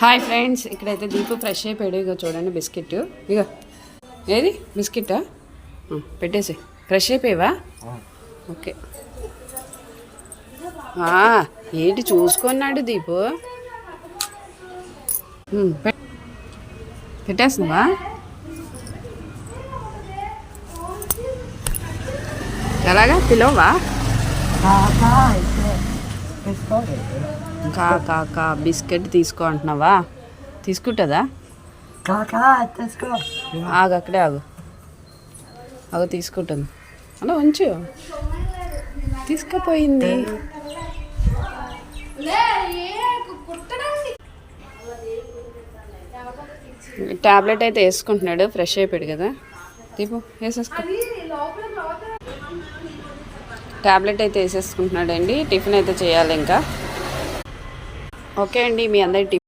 Hi friends ఇక్కడైతే Deepu fresh అయిపోయాడు. ఇగో చూడండి బిస్కెట్. ఇగో ఏది? బిస్కెటా? పెట్టేసి. ఫ్రెష్ అయిపోయావా? ఓకే. ఏంటి చూసుకున్నాడు దీపు? పెట్టేస్తున్నావా? ఎలాగా? పిలవవా? కా కా కా బిస్కెట్ తీసుకో అంటున్నావా? తీసుకుంటుందా? ఆగు అక్కడే ఆగు. ఆగు తీసుకుంటుంది. అలా ఉంచు. తీసుకుపోయింది. టాబ్లెట్ అయితే వేసుకుంటున్నాడు ఫ్రెష్ అయిపోయాడు కదా. దీపు వేసేసుకో. టాబ్లెట్ అయితే వేసేసుకుంటున్నాడండి. టిఫిన్ అయితే చేయాలి ఇంకా. ఓకే అండి మీ అందరి టిఫిన్